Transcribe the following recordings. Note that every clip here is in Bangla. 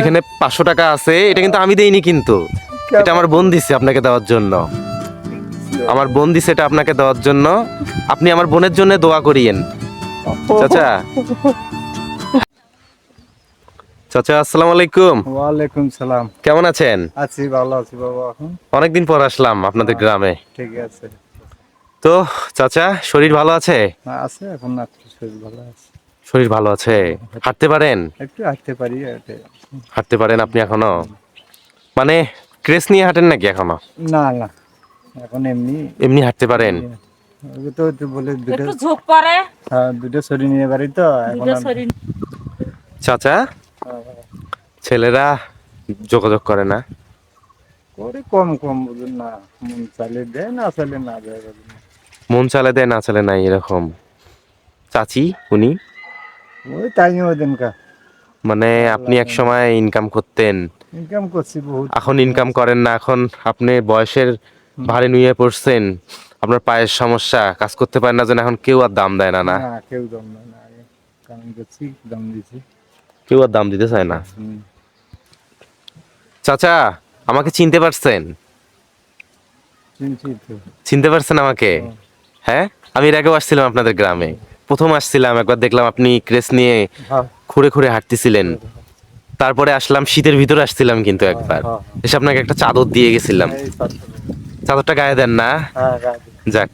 এখানে পাঁচশো টাকা আছে এটা কিন্তু আমি দেইনি কিন্তু। এটা আমার বোন দিছে আপনাকে দেওয়ার জন্য। আমার বোন দিছে এটা আপনাকে দেওয়ার জন্য। আপনি আমার বোনের জন্য দোয়া করিয়েন। চাচা। চাচা আসসালামু আলাইকুম। ওয়ালাইকুম সালাম। কেমন আছেন? আছি ভালো আছি বাবা এখন? অনেকদিন পর আসলাম আপনাদের গ্রামে। ঠিক আছে। তো চাচা শরীর ভালো আছে? আছে এখন শরীর ভালো আছে। শরীর ভালো আছে? হাঁটতে পারেন? একটু হাঁটতে পারি। হাঁটতে পারেন আপনি এখনও? মানে ক্রেস নিয়ে হাঁটেন নাকি এখনও? না না। এখন এমনি এমনি হাঁটতে পারেন? তো তো বলে দুটো ঝোঁক পরে হ্যাঁ দুটো শরীর নিয়ে পারি তো এখন চাচা? ছেলেরা যোগাযোগ করে না? করে কম কম বুঝুন না। মন চালে দেয় না চালে না দেয় মন চালে দেয় না চালে নাই এরকম। চাচি উনি? ওই টাইম ওদিন কা মানে আপনি এক সময় ইনকাম করতেন। ইনকাম করছি বহুত। এখন ইনকাম করেন না এখন আপনি বয়সের ভারে নুয়ে পড়ছেন আপনার পায়ের সমস্যা কাজ করতে পারেন না যেন এখন কেউ আর দাম দেয় না না? কেউ দম দেয় না কারণ করছি দম দিছি কেউ আর দাম দিতে চায় না? চাচা আমাকে চিনতে পারছেন? চিনতে পারছেন আমাকে? হ্যাঁ? আমি এর আগেও আসছিলাম আপনাদের গ্রামে। প্রথম আসছিলাম একবার দেখলাম আপনি ক্রেস নিয়ে হ্যাঁ। খুঁড়ে খুঁড়ে হাঁটতেছিলেন। তারপরে আসলাম শীতের ভিতরে আসছিলাম কিন্তু একবার। হ্যাঁ, এসে আপনাকে একটা চাদর দিয়ে গেছিলাম। চাদরটা। গায়ে দেন না? হ্যাঁ যাক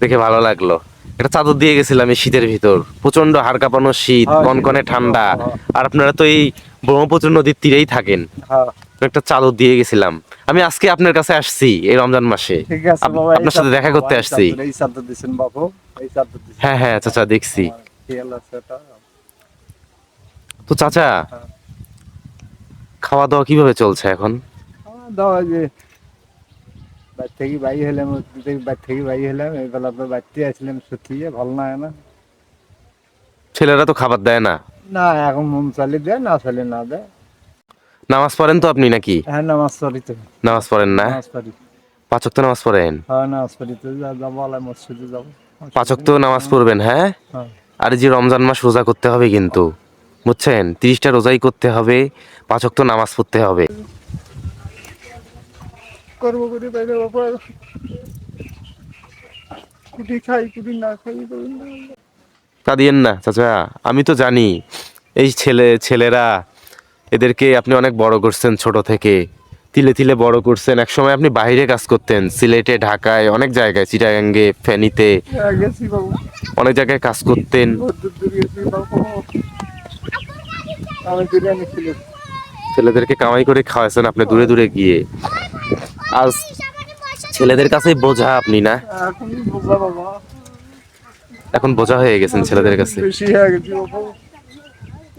দেখে ভালো লাগল। একটা চাদর দিয়ে গেছিলাম এই শীতের ভিতর। প্রচণ্ড হাড় কাঁপানো শীত হ্যাঁ, কনকনে ঠান্ডা। হ্যাঁ। আর আপনারা তো এই ব্রহ্মপুত্র নদীর তীরেই থাকেন। হ্যাঁ। একটা চাদর দিয়ে গেছিলাম। আমি আজকে আপনার কাছে আসছি এই রমজান মাসে। আপনার সাথে দেখা করতে আসছি। হ্যাঁ হ্যাঁ চাচা দেখছি। তো চাচা। খাওয়া দাওয়া কীভাবে চলছে এখন? যে থেকে বাড়ি হলাম থেকে বাড়ি হলাম বাড়িতে আসলাম ভালো না না। ছেলেরা তো খাবার দেয় না। না এখন মন চালে দেয় না চালে না দেয়। নামাজ পড়েন তো আপনি নাকি? হ্যাঁ নামাজ পড়ি তো। নামাজ পড়েন না? নামাজ পড়ি। পাঁচক তো নামাজ পড়েন? হ্যাঁ নামাজ পড়ি তো। যাব আলাই মসজিদে যাব। পাঁচক তো নামাজ পড়বেন হ্যাঁ? হ্যাঁ। আর যে রমজান মাস রোজা করতে হবে কিন্তু বুঝছেন? তিরিশটা রোজাই করতে হবে পাঁচক তো নামাজ পড়তে হবে। করব করি বাইরে বাবা। কুটি খাই কুটি না খাই করি না তা দিয়েন না চাচা। আমি তো জানি এই ছেলে ছেলেরা এদেরকে আপনি অনেক বড় করছেন ছোট থেকে। তিলে তিলে বড় করছেন। এক সময় আপনি বাইরে কাজ করতেন, সিলেটে, ঢাকায়, অনেক জায়গায়, চিটাগাঙ্গে বাবু অনেক জায়গায় কাজ করতেন। ছেলেদেরকে কামাই করে খাওয়াছেন আপনি দূরে দূরে গিয়ে। আজ ছেলেদের কাছে বোঝা আপনি না? এখন বুঝা হয়ে গেছেন ছেলেদের কাছে।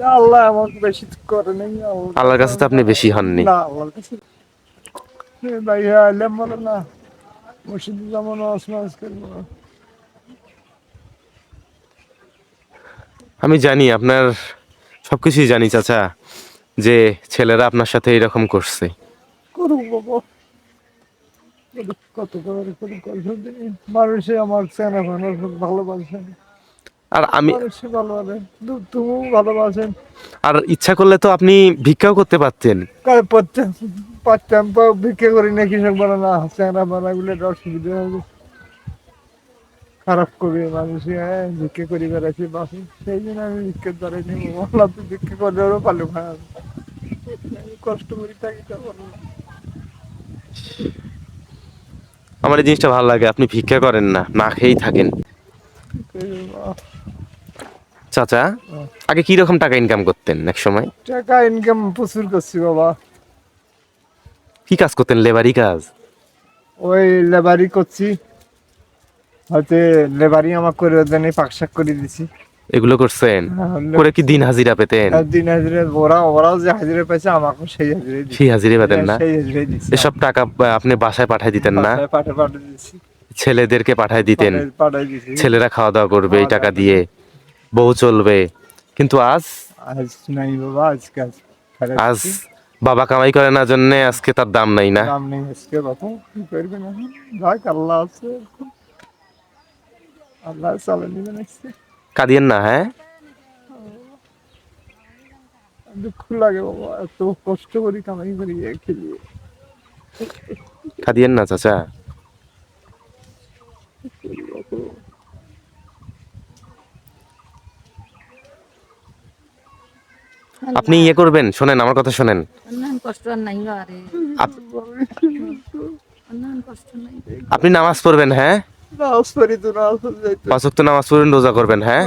আল্লাহ আমাকে বেশি করে নেই আল্লাহর কাছে তো আপনি বেশি হননি। না আল্লাহর কাছে। এ ভাই আইলাম না। মসজিদে যেমন আসমাস করব আমি জানি আপনার সবকিছুই জানি চাচা যে ছেলেরা আপনার সাথে এরকম করছে। কত- করে মানুষে আমার চেনা মানুষ ভালোবাসেন আর আমি তুমিও ভালোবাসেন। আর ইচ্ছা করলে তো আপনি ভিক্ষাও করতে পারতেন। তো ভিক্ষে করি না কৃষক বলে না চেনা বানাগুলো অসুবিধা হবে। খারাপ করবে মানুষ হ্যাঁ ভিক্ষে করি বেড়াচ্ছি বাসি। সেই জন্য আমি ভিক্ষে ধরে নিব আল্লাহ তো ভিক্ষে ভালো খায় আমি কষ্ট করি থাকি আমার এই জিনিসটা ভালো লাগে আপনি ভিক্ষা করেন না না খেয়েই থাকেন? চাচা আগে কি রকম টাকা ইনকাম করতেন এক সময়? টাকা ইনকাম প্রচুর করছি বাবা। কি কাজ করতেন? লেবারি কাজ? ওই লেবারি করছি। হয়তো লেবারি আমার করে ওদের পাকশাক করে দিছি। এগুলো করছেন? হ্যাঁ, করে কি দিন হাজিরা পেতেন? দিন হাজিরা ওরা ওরাও যে হাজিরা পাইছে আমাকেও সেই হাজিরে সেই হাজিরে পেতেন না? হাজিরে দিছি। এসব টাকা আপনি বাসায় পাঠাই দিতেন না? পাঠায় পাঠায় পাঠায় দিছি। ছেলেদেরকে পাঠাই দিতেন। পাঠায়- পাঠায় দিছি। ছেলেরা খাওয়া দাওয়া করবে এই টাকা দিয়ে। বউ চলবে। কিন্তু আজ আজ নাই বাবা আজকে আজ খারাপ আজ দিছি। বাবা কামাই করে না জন্য আজকে তার দাম নাই না। দাম নেই আজকে বাবা কি করবে না? যাক আল্লাহ আছে। আল্লাহ চালে নিবেন আজকে। কাঁদিয়েন না হ্যাঁ? দুঃখ লাগে বাবা এত কষ্ট করি কামাই করি এ খেলি। কাঁদিয়েন না চাচা। আপনি ইয়ে করবেন শোনেন আমার কথা শোনেন। অন্যান্য কষ্ট আর নাই আরে। আপ- অন্যান্য কষ্ট নাই। আপনি নামাজ পড়বেন হ্যাঁ? নামাজ তো পড়বেন রোজা করবেন হ্যাঁ?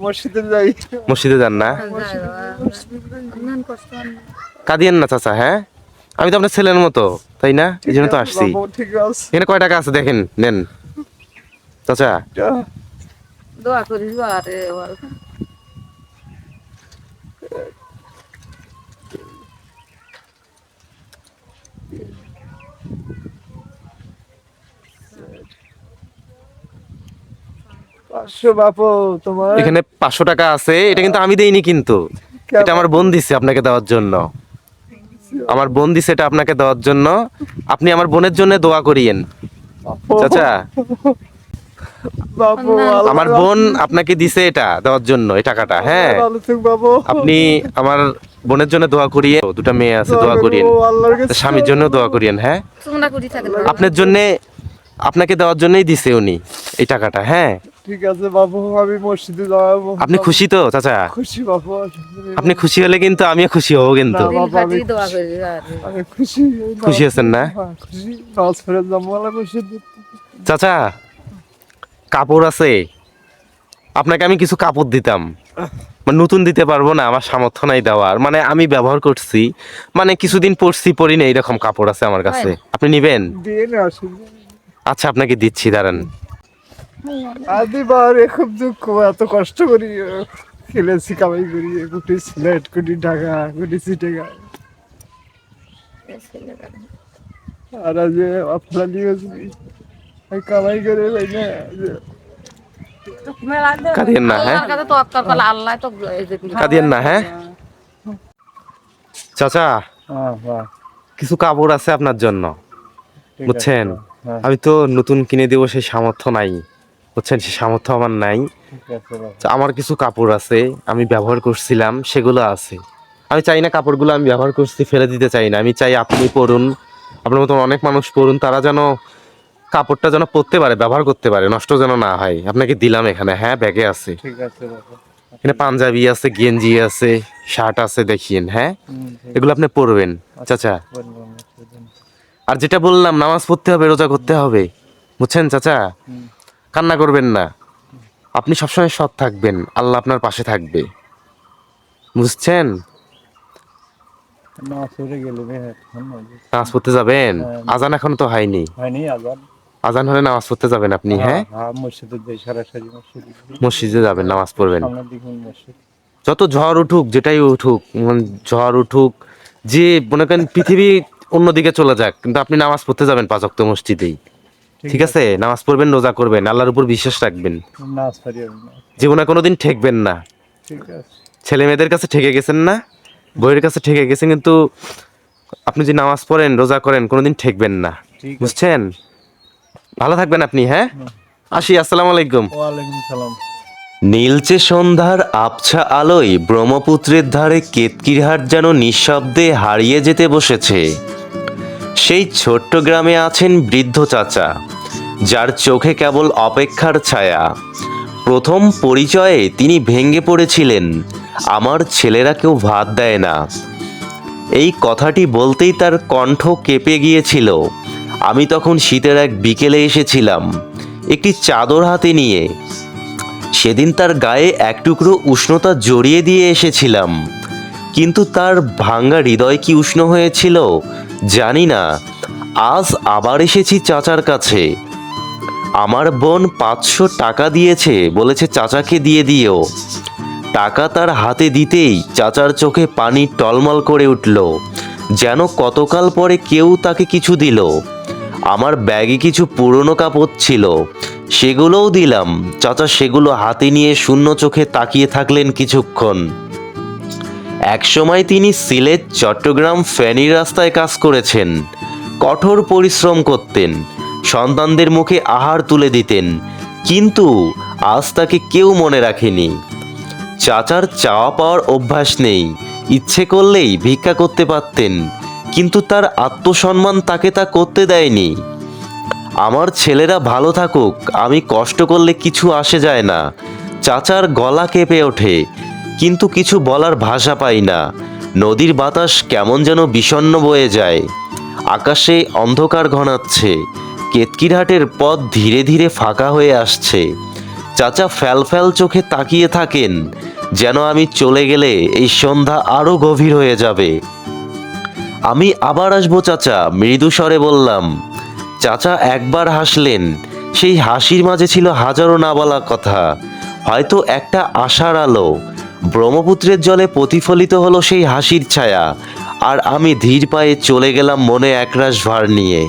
মসজিদে যাই। মসজিদে যান না? কাঁদিয়েন না চাচা হ্যাঁ? আমি তো আপনার ছেলের মতো তাই না? এই জন্য তো আসছি। এখানে কয় টাকা আছে দেখেন নেন। চাচা। দোয়া পাঁচশো বাপু তোমার এখানে পাঁচশো টাকা আছে এটা কিন্তু আমি দেইনি কিন্তু। এটা আমার বোন দিছে আপনাকে দেওয়ার জন্য। আমার বোন দিছে এটা আপনাকে দেওয়ার জন্য। আপনি আমার বোনের জন্য দোয়া করিয়েন। চাচা আমার বোন আপনাকে দিছে এটা দেওয়ার জন্য এই টাকাটা হ্যাঁ? ভালো থাক বাবু। আপনি আমার বোনের জন্য দোয়া করিয়ে দুটা মেয়ে আছে দোয়া করিয়েন। স্বামীর জন্য দোয়া করিয়েন হ্যাঁ? তোমরা করি থাকে আপনার জন্য আপনাকে দেওয়ার জন্যই দিছে উনি এই টাকাটা হ্যাঁ? ঠিক আছে বাবু আমি মসজিদে যাব। আপনি খুশি তো চাচা? খুশি বাবু আপনি খুশি হলে কিন্তু আমিও খুশি হব কিন্তু। খুশি। খুশি আছেন না? হ্যাঁ, চাচা কাপড় আছে আপনাকে আমি কিছু কাপড় দিতাম। মানে নতুন দিতে পারব না আমার সামর্থ্য নাই দেওয়ার। মানে আমি ব্যবহার করছি মানে কিছুদিন পরছি পরি না এইরকম কাপড় আছে আমার কাছে। আপনি নিবেন? আচ্ছা আপনাকে দিচ্ছি দাঁড়ান। খুব দুঃখ এত কষ্ট করি খেলেছি কামাই করি কোটি সিলেট কোটি ঢাকা কোটি সিটেগা। আর আজ আপনার নিয়ে কামাই করে ভাই না কাঁদিয়েন না হ্যাঁ? কাঁদিয়েন না হ্যাঁ? চাচা হ্যাঁ, কিছু কাপড় আছে আপনার জন্য বুঝছেন? আমি তো নতুন কিনে দেবো সেই সামর্থ্য নাই বুঝছেন? সেই সামর্থ্য আমার নাই। ঠিক আছে বাবা। তো আমার কিছু কাপড় আছে আমি ব্যবহার করছিলাম সেগুলো আছে। আমি চাই না কাপড়গুলো আমি ব্যবহার করছি ফেলে দিতে চাই না। আমি চাই আপনি পরুন আপনার মতন অনেক মানুষ পরুন তারা যেন কাপড়টা যেন পরতে পারে ব্যবহার করতে পারে নষ্ট যেন না হয়। আপনাকে দিলাম এখানে। হ্যাঁ ব্যাগে আছে। ঠিক আছে এখানে পাঞ্জাবি আছে গেঞ্জি আছে শার্ট আছে দেখিয়েন হ্যাঁ? এগুলো আপনি পরবেন চাচা। অসুবিধা নেই। আর যেটা বললাম নামাজ পড়তে হবে রোজা করতে হবে। বুঝছেন চাচা? কান্না করবেন না। আপনি সবসময় সৎ থাকবেন আল্লাহ আপনার পাশে থাকবে। বুঝছেন? নয়। নামাজ পড়তে যাবেন? হ্যাঁ। আজান এখন তো হয়নি। হয়নি আজান। আজান হলে নামাজ পড়তে যাবেন আপনি হ্যাঁ? হ্যাঁ? মসজিদে যাই সরাসরি মসজিদে যাবেন নামাজ পড়বেন। যত ঝড় উঠুক যেটাই উঠুক ঝড় উঠুক যে মনে করেন পৃথিবী অন্যদিকে চলে যাক কিন্তু আপনি নামাজ পড়তে যাবেন পাঁচ ওয়াক্ত মসজিদেই। ঠিক আছে? নামাজ পড়বেন রোজা করবেন আল্লাহর উপর বিশ্বাস রাখবেন। জীবনে কোনোদিন ঠেকবেন না। ছেলে মেয়েদের কাছে ঠেকে গেছেন না বইয়ের কাছে ঠেকে গেছেন কিন্তু আপনি যে নামাজ পড়েন রোজা করেন কোনোদিন ঠেকবেন না। বুঝছেন? ভালো থাকবেন আপনি হ্যাঁ? আসি আসসালামু আলাইকুম। ওয়ালাইকুম সালাম। নীলচে সন্ধ্যার আবছা আলোয় ব্রহ্মপুত্রের ধারে কেতকিরহাট যেন নিঃশব্দে হারিয়ে যেতে বসেছে। সেই ছোট্ট গ্রামে আছেন বৃদ্ধ চাচা যার চোখে কেবল অপেক্ষার ছায়া। প্রথম পরিচয়ে তিনি ভেঙে পড়েছিলেন আমার ছেলেরা কেউ ভাত দেয় না। এই কথাটি বলতেই তার কণ্ঠ কেঁপে গিয়েছিল। আমি তখন শীতের এক বিকেলে এসেছিলাম, একটি চাদর হাতে নিয়ে। সেদিন তার গায়ে এক টুকরো উষ্ণতা জড়িয়ে দিয়ে এসেছিলাম, কিন্তু তার ভাঙ্গা হৃদয় কি উষ্ণ হয়েছিল জানি না। আজ আবার এসেছি চাচার কাছে। আমার বোন পাঁচশো টাকা দিয়েছে বলেছে চাচাকে দিয়ে দিও। টাকা তার হাতে দিতেই চাচার চোখে পানি টলমল করে উঠল, যেন কতকাল পরে কেউ তাকে কিছু দিল। আমার ব্যাগে কিছু পুরনো কাপড় ছিল। সেগুলোও দিলাম। চাচা সেগুলো হাতে নিয়ে শূন্য চোখে তাকিয়ে থাকলেন কিছুক্ষণ। একসময় তিনি সিলেট, চট্টগ্রাম ফেনী রাস্তায় কাজ করেছেন। কঠোর পরিশ্রম করতেন। সন্তানদের মুখে আহার তুলে দিতেন। কিন্তু আজ তাকে কেউ মনে রাখেনি। চাচার চাওয়া পাওয়ার অভ্যাস নেই। ইচ্ছে করলেই ভিক্ষা করতে পারতেন। কিন্তু তার আত্মসম্মান তাকে তা করতে দেয়নি। আমার ছেলেরা ভালো থাকুক, আমি কষ্ট করলে কিছু আসে যায় না। চাচার গলা কেঁপে ওঠে, কিন্তু কিছু বলার ভাষা পাই না। নদীর বাতাস কেমন যেন বিষণ্ণ বয়ে যায়। আকাশে অন্ধকার ঘনাচ্ছে, কেতকিরহাটের পথ ধীরে ধীরে ফাঁকা হয়ে আসছে। চাচা ফ্যাল ফ্যাল চোখে তাকিয়ে থাকেন, যেন আমি চলে গেলে এই সন্ধ্যা আরও গভীর হয়ে যাবে। আমি আবার আসব, চাচা। মৃদু স্বরে বললাম, চাচা, একবার হাসলেন। সেই হাসির মাঝে ছিল হাজারো নাবালা কথা। হয়তো একটা আশার আলো। ব্রহ্মপুত্রের জলে প্রতিফলিত হলো সেই হাসির ছায়া। আর আমি ধীর পায়ে চলে গেলাম মনে একরাশ ভার নিয়ে।